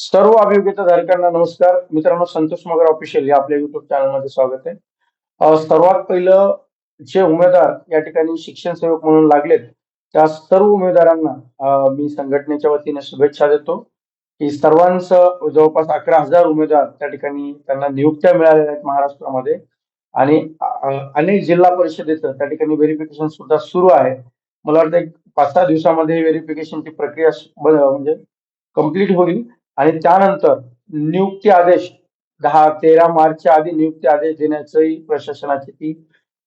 सर्व अभियोग्यताधारकांना नमस्कार. मित्रांनो संतोष मगर ऑफिशियल या आपल्या युट्यूब चॅनलमध्ये स्वागत आहे. सर्वात पहिलं जे उमेदवार या ठिकाणी शिक्षण सेवक म्हणून लागलेत त्या सर्व उमेदवारांना मी संघटनेच्या वतीने शुभेच्छा देतो. की सर्वांचं जवळपास अकरा हजार उमेदवार त्या ठिकाणी त्यांना नियुक्त्या मिळालेल्या आहेत महाराष्ट्रामध्ये. आणि अनेक जिल्हा परिषदेचं त्या ठिकाणी व्हेरिफिकेशन सुद्धा सुरू आहे. मला वाटतं एक पाच सहा दिवसामध्ये व्हेरिफिकेशनची प्रक्रिया म्हणजे कंप्लीट होईल. आणि त्यानंतर नियुक्ती आदेश दहा तेरा मार्चच्या आधी नियुक्ती आदेश देण्याचंही प्रशासनाची ती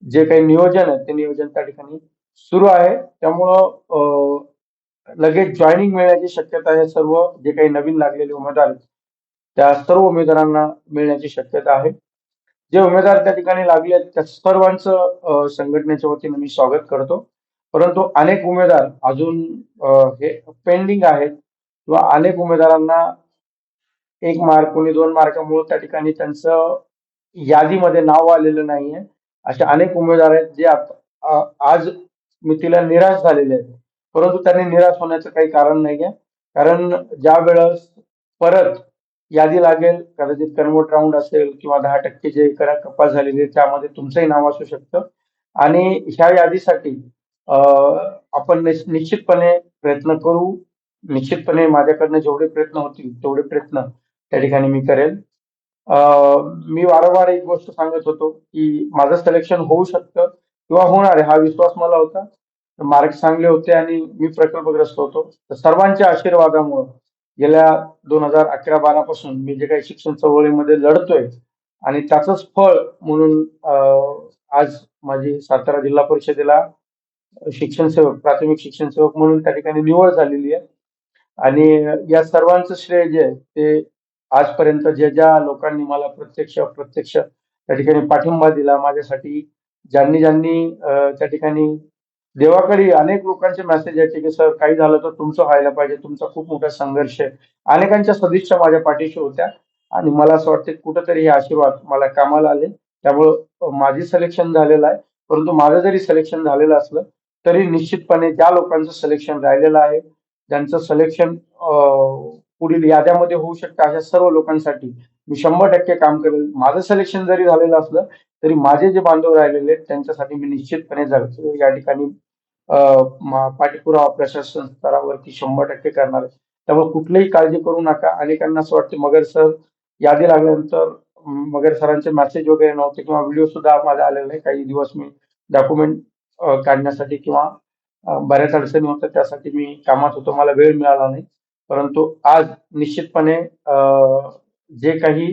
जे काही नियोजन आहे ते नियोजन त्या ठिकाणी सुरू आहे. त्यामुळं लगेच जॉईनिंग मिळण्याची शक्यता आहे सर्व जे काही नवीन लागलेले उमेदवार त्या सर्व उमेदवारांना मिळण्याची शक्यता आहे. जे उमेदवार त्या ठिकाणी लागले आहेत त्या सर्वांचं संघटनेच्या वतीने मी स्वागत करतो. परंतु अनेक उमेदवार अजून हे पेंडिंग आहेत किंवा अनेक उमेदवारांना एक मार्क कोणी दोन मार्कामुळे त्या ठिकाणी त्यांचं यादीमध्ये नाव आलेलं नाहीये. असे अनेक उमेदवार आहेत जे आज मितीला निराश झालेले आहेत. परंतु त्यांनी निराश होण्याचं काही कारण नाहीये. कारण ज्या वेळेस परत यादी लागेल कदाचित कन्वर्ट राऊंड असेल किंवा दहा टक्के जे करा कपात झालेली आहे, त्यामध्ये तुमचंही नाव असू शकतं. आणि ह्या यादीसाठी आपण निश्चितपणे प्रयत्न करू. निश्चितपणे माझ्याकडनं जेवढे प्रयत्न होतील तेवढे प्रयत्न त्या ठिकाणी मी करेल. मी वारंवार एक गोष्ट सांगत होतो की माझं सिलेक्शन होऊ शकतं किंवा होणार आहे हा विश्वास मला होता. मार्क चांगले होते आणि मी प्रकल्पग्रस्त होतो. तर सर्वांच्या आशीर्वादामुळं गेल्या दोन हजार अकरा बारा पासून मी जे काही शिक्षण चळवळीमध्ये लढतोय आणि त्याचंच फळ म्हणून आज माझी सातारा जिल्हा परिषदेला शिक्षण सेवक प्राथमिक शिक्षण सेवक म्हणून त्या ठिकाणी निवड झालेली आहे. आणि या सर्वांचं श्रेय जे आहे ते आजपर्यंत ज्या ज्या लोकांनी मला प्रत्यक्ष प्रत्यक्ष त्या ठिकाणी पाठिंबा दिला माझ्यासाठी ज्यांनी ज्यांनी त्या ठिकाणी देवाकडे अनेक लोकांचे मेसेज यायचे की सर काही झालं तर तुमचं व्हायला पाहिजे. तुमचा खूप मोठा संघर्ष आहे. अनेकांच्या सदिच्छा माझ्या पाठीशी होत्या आणि मला असं वाटतं कुठंतरी हे आशीर्वाद मला कामाला आले. त्यामुळं माझी सिलेक्शन झालेलं आहे. परंतु माझं जरी सिलेक्शन झालेलं असलं तरी निश्चितपणे ज्या लोकांचं सिलेक्शन राहिलेलं आहे ज्यांचं सिलेक्शन पुढील याद्यामध्ये होऊ शकतं अशा सर्व लोकांसाठी. मी शंभर टक्के काम करेल. माझं सिलेक्शन जरी झालेलं असलं तरी माझे जे बांधव राहिलेले आहेत त्यांच्यासाठी मी निश्चितपणे जगतो या ठिकाणी अं, पाठपुरावा प्रशासन स्तरावरती शंभर टक्के करणार आहे. त्यामुळे कुठलीही काळजी करू नका. अनेकांना असं वाटतं मगर सर यादी लागल्यानंतर मगर सरांचे मेसेज वगैरे नव्हते किंवा व्हिडिओ सुद्धा माझा आलेला नाही. काही दिवस मी डॉक्युमेंट काढण्यासाठी किंवा बऱ्याच अडचणी होत्या त्यासाठी मी कामात होतो. मला वेळ मिळाला नाही. परंतु आज निश्चितपणे जे काही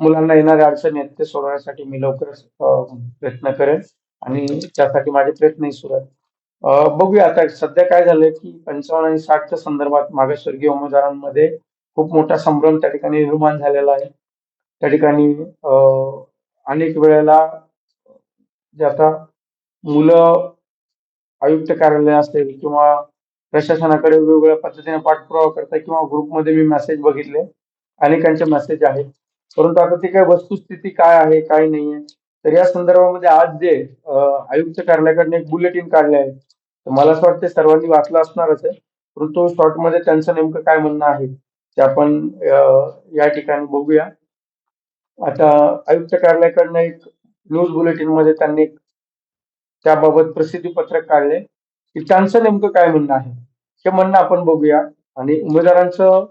मुलांना येणाऱ्या अडचणी आहेत ते सोडवण्यासाठी मी लवकरच प्रयत्न करेन आणि त्यासाठी माझे प्रयत्नही सुरू आहेत. बघूया आता सध्या काय झालंय की पंचावन्न आणि साठच्या संदर्भात मागासवर्गीय उमेदवारांमध्ये खूप मोठा संभ्रम त्या ठिकाणी निर्माण झालेला आहे. त्या ठिकाणी अनेक वेळेला जे आता मुलं आयुक्त कार्यालय असेल किंवा प्रशासनाकडे वेगवेगळ्या पद्धतीने पाठपुरावा करतात किंवा ग्रुपमध्ये मी मेसेज बघितले. अनेकांचे मेसेज आहेत. परंतु आता ती काय वस्तुस्थिती काय आहे काय नाही आहे तर या संदर्भामध्ये आज जे आयुक्त कार्यालयाकडनं एक बुलेटिन काढले आहे. तर मला असं वाटतं सर्वांनी वाचलं असणारच आहे. परंतु शॉर्टमध्ये त्यांचं नेमकं काय म्हणणं आहे ते आपण या ठिकाणी बघूया. आता आयुक्त कार्यालयाकडनं एक न्यूज बुलेटिनमध्ये त्यांनी त्याबाबत प्रसिद्धी पत्रक काढले. त्यांचं नेमकं काय म्हणणं आहे? हे म्हणणं आपण बघूया. आणि उमेदवारांचं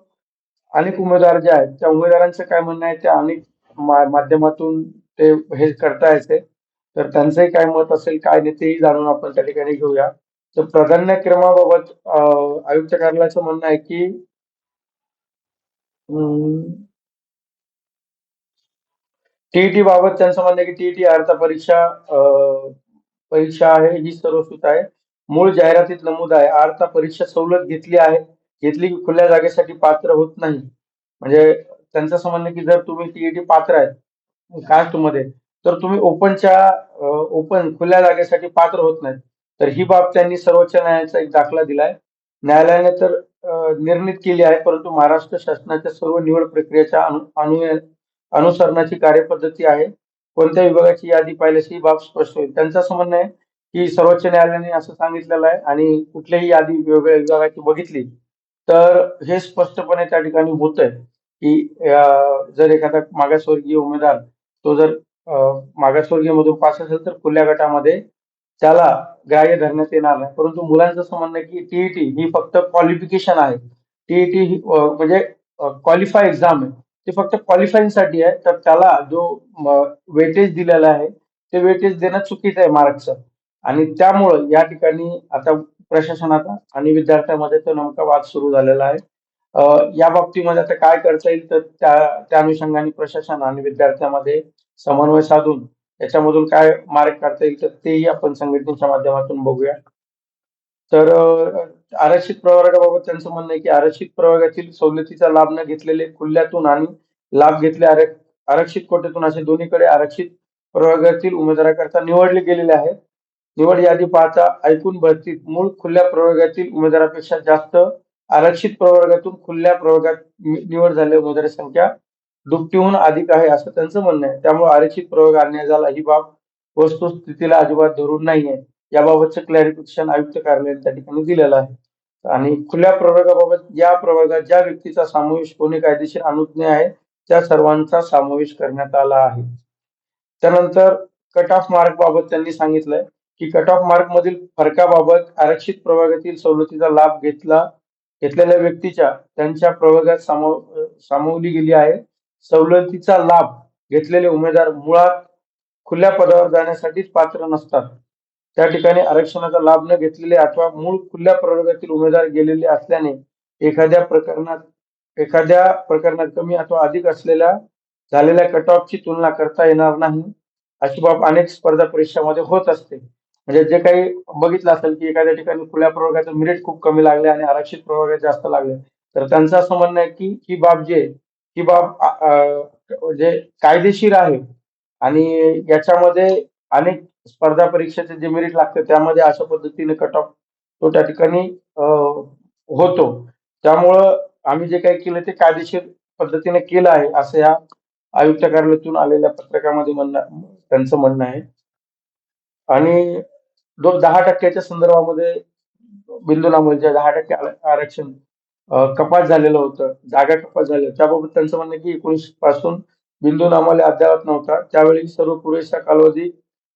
अनेक उमेदवार जे आहेत त्या उमेदवारांचं काय म्हणणं आहे त्या अनेक माध्यमातून ते हे करता येते तर त्यांचंही काय मत असेल काय नाही तेही जाणून आपण त्या ठिकाणी घेऊया. तर प्राधान्यक्रमाबाबत आयुक्त कार्यालयाचं म्हणणं आहे की टीईटी बाबत त्यांचं म्हणणं आहे की टीईटी अर्थ परीक्षा परीक्षा आहे ही सर्वस्वीत आहे. मूळ जाहिरातीत नमूद आहे. अर्थ परीक्षा सवलत घेतली आहे. घेतली की खुल्या जागेसाठी पात्र होत नाही. म्हणजे त्यांचं समजणं आहे की जर तुम्ही टीईटी पात्र आहे कास्टमध्ये तर तुम्ही ओपनच्या ओपन खुल्या जागेसाठी पात्र होत नाहीत. तर ही बाब त्यांनी सर्वोच्च न्यायालयाचा एक दाखला दिलाय. न्यायालयाने तर निर्णित केली आहे परंतु महाराष्ट्र शासनाच्या सर्व निवड प्रक्रियेच्या अनु अनुसरणाची कार्यपद्धती आहे. कोणत्या विभागाची यादी पाहिल्यास ही बाब स्पष्ट होईल. त्यांचं असं आहे की सर्वोच्च न्यायालयाने असं सांगितलेलं आहे आणि कुठल्याही यादी वेगवेगळ्या विभागाची बघितली तर हे स्पष्टपणे त्या ठिकाणी होत आहे की जर एखादा मागासवर्गीय उमेदवार तो जर मागासवर्गीय मधून पास असेल तर खुल्या गटामध्ये त्याला ग्राह्य धरण्यात येणार नाही. परंतु मुलांचं असं म्हणणं की टीईटी ही फक्त क्वालिफिकेशन आहे. टीईटी ही म्हणजे क्वालिफाय एक्झाम आहे. ते फक्त क्वालिफाईंगसाठी आहे. तर त्याला जो वेटेज दिलेला आहे ते वेटेज देणं चुकीचं आहे मार्कचं आणि त्यामुळं या ठिकाणी आता प्रशासनाचा आणि विद्यार्थ्यांमध्ये तो नेमका वाद सुरू झालेला आहे. या बाबतीमध्ये आता काय करता येईल तर त्या त्या अनुषंगाने प्रशासन आणि विद्यार्थ्यांमध्ये समन्वय साधून याच्यामधून काय मार्ग काढता येईल तर तेही आपण संघटनेच्या माध्यमातून बघूया. तर आरक्षित प्रवर्गाबाबत त्यांचं म्हणणं आहे की आरक्षित प्रवर्गातील सवलतीचा लाभ न घेतलेले खुल्यातून आणि लाभ घेतले आरक्षित कोट्यातून असे दोन्हीकडे आरक्षित प्रवर्गातील उमेदवाराकरता निवडले गेलेले आहेत. निवड यादी पाहता ऐकून भरतीत मूळ खुल्या प्रवर्गातील उमेदवारापेक्षा जास्त आरक्षित प्रवर्गातून खुल्या प्रवर्गात निवड झालेल्या उमेदवारी संख्या दुपटीहून अधिक आहे असं त्यांचं म्हणणं आहे. त्यामुळे आरक्षित प्रवर्ग आणण्यात झाला ही बाब वस्तुस्थितीला अजिबात धरून नाहीये. याबाबतचं क्लॅरिफिकेशन आयुक्त कार्यालयाने त्या ठिकाणी दिलेलं आहे. आणि खुल्या प्रवर्गाबाबत या प्रवर्गात ज्या व्यक्तीचा समावेश होणे कायदेशीर अनुज्ञ आहे त्या सर्वांचा समावेश करण्यात आला आहे. त्यानंतर कट ऑफ मार्क बाबत त्यांनी सांगितलंय. की कट ऑफ मार्क मधील फरकाबाबत आरक्षित प्रवर्गातील सवलतीचा लाभ घेतला घेतलेल्या व्यक्तीच्या त्यांच्या प्रवर्गात सामावली गेली आहे. सवलतीचा लाभ घेतलेले उमेदवार मुळात खुल्या पदावर जाण्यासाठीच पात्र नसतात. त्या ठिकाणी आरक्षणाचा लाभ न घेतलेले अथवा मूळ खुल्या प्रवर्गातील उमेदवार गेलेले असल्याने एखाद्या प्रकरणात एखाद्या प्रकरणात कमी अथवा अधिक असलेल्या झालेल्या कट ऑफची तुलना करता येणार नाही. अशी बाब अनेक स्पर्धा परीक्षामध्ये होत असते. म्हणजे जे काही बघितलं असेल की एखाद्या ठिकाणी खुल्या प्रवर्गाचं मिरिट खूप कमी लागले आणि आरक्षित प्रवर्गात जास्त लागले तर त्यांचं असं म्हणणं आहे की ही बाब जी आहे ही बाब जे म्हणजे कायदेशीर आहे. आणि याच्यामध्ये अनेक स्पर्धा परीक्षेचे जे मेरिट लागतं त्यामध्ये अशा पद्धतीने कट ऑफ तो त्या ठिकाणी होतो. त्यामुळं आम्ही जे काही केलं ते कायदेशीर पद्धतीने केलं आहे असं या आयुक्त कार्यालयातून आलेल्या पत्रकामध्ये म्हणणं त्यांचं म्हणणं आहे. आणि जो दहा टक्क्याच्या संदर्भामध्ये बिंदू नामोलच्या दहा टक्के आरक्षण कपात झालेलं होतं जागा कपात झाल्या त्याबाबत त्यांचं म्हणणं की एकोणीसपासून बिंदू नामाले अद्यावत नव्हता. त्यावेळी सर्व पुरेसा कालावधी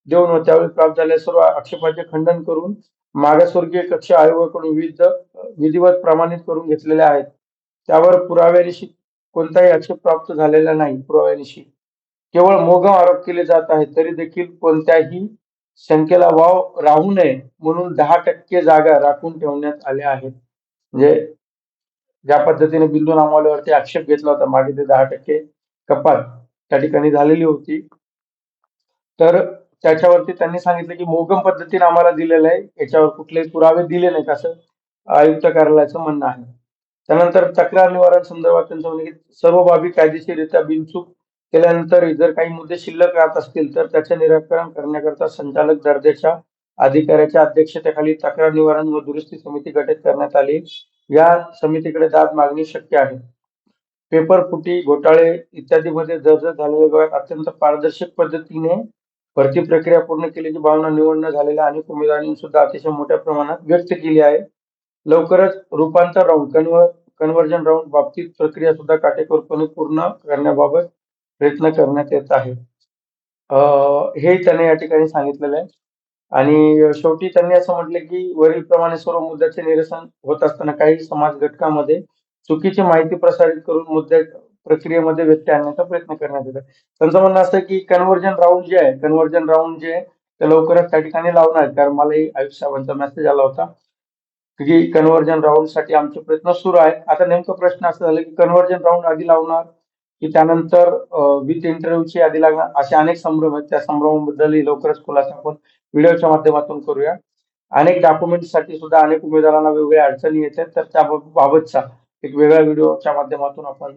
देऊन त्यावेळी प्राप्त झालेल्या सर्व आक्षेपाचे खंडन करून मागासवर्गीय कक्ष आयोगाकडून विविध विधिवत प्रमाणित करून घेतलेले आहेत. त्यावर पुराव्यानिशी कोणताही आक्षेप प्राप्त झालेला नाही पुराव्यानिशी. केवळ मोगम आरोप केले जात आहेत तरी देखील कोणत्याही शंकेला वाव राहू नये म्हणून दहा टक्के जागा राखून ठेवण्यात आल्या आहेत. म्हणजे ज्या पद्धतीने बिंदू नामावल्यावरती आक्षेप घेतला होता मागे ते दहा टक्के कपात त्या ठिकाणी झालेली होती. तर त्याच्यावरती त्यांनी सांगितलं की मोगम पद्धतीने आम्हाला दिलेलं आहे याच्यावर कुठलेही पुरावे दिले नाहीत असं आयुक्त कार्यालयाचं म्हणणं आहे. त्यानंतर तक्रार निवारण संदर्भात त्यांचं म्हणजे सर्व बाबी कायदेशीररित्या बिनचूक केल्यानंतर जर काही मुद्दे शिल्लक राहत असतील तर त्याचे निराकरण करण्याकरता संचालक दर्जाच्या अधिकाऱ्याच्या अध्यक्षतेखाली तक्रार निवारण व दुरुस्ती समिती गठीत करण्यात आली. या समितीकडे दाद मागणी शक्य आहे. पेपर फुटी घोटाळे इत्यादीमध्ये जर्जर झालेल्या अत्यंत पारदर्शक पद्धतीने भरती प्रक्रिया पूर्ण केल्याची भावना निवडणं झालेल्या अनेक उमेदवारांनी सुद्धा अतिशय मोठ्या प्रमाणात व्यक्त केली आहे. लवकरच रूपांतर राऊंड कन्व्हर कन्व्हर्जन राऊंड बाबतीत प्रक्रिया सुद्धा काटेकोरपणे पूर्ण करण्याबाबत प्रयत्न करण्यात येत आहे. हे त्यांनी या ठिकाणी सांगितलेलं आहे. आणि शेवटी त्यांनी असं म्हटलं की वरील प्रमाणे सर्व मुद्द्याचे निरसन होत असताना काही समाज घटकामध्ये चुकीची माहिती प्रसारित करून मुद्दे प्रक्रियेमध्ये व्यत्यय आणण्याचा प्रयत्न करण्यात येत आहे. त्यांचं म्हणणं असं की कन्व्हर्जन राऊंड जे आहे कन्व्हर्जन राऊंड जे आहे ते लवकरच त्या ठिकाणी लावणार. आहेत कारण मलाही आयुष साहेबांचा मेसेज आला होता की कन्व्हर्जन राऊंडसाठी आमचे प्रयत्न सुरू आहेत. आता नेमका प्रश्न असा झाला की कन्व्हर्जन राऊंड आधी लावणार? की त्यानंतर विथ इंटरव्ह्यूची यादी लागणार. असे अनेक संभ्रम आहेत. त्या संभ्रमाबद्दलही लवकरच खुलासा आपण व्हिडिओच्या माध्यमातून करूया. अनेक डॉक्युमेंटसाठी सुद्धा अनेक उमेदवारांना वेगवेगळ्या अडचणी येतात तर त्या बाबतचा एक वेगळ्या व्हिडिओच्या माध्यमातून आपण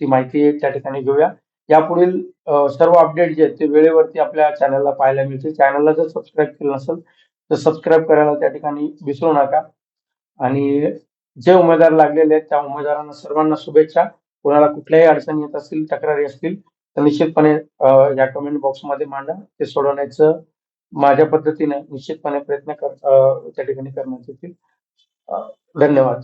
ती माहिती त्या ठिकाणी घेऊया. यापुढील सर्व अपडेट जे आहेत ते वेळेवरती आपल्या चॅनलला पाहायला मिळते चॅनलला जर सबस्क्राईब केलं नसेल तर सबस्क्राईब करायला त्या ठिकाणी विसरू नका. आणि जे उमेदवार लागलेले आहेत त्या उमेदवारांना सर्वांना शुभेच्छा. कोणाला कुठल्याही अडचणी येत असतील तक्रारी असतील तर निश्चितपणे या कमेंट बॉक्समध्ये मांडा. ते सोडवण्याचं माझ्या पद्धतीने निश्चितपणे प्रयत्न कर त्या ठिकाणी करण्यात येतील. धन्यवाद.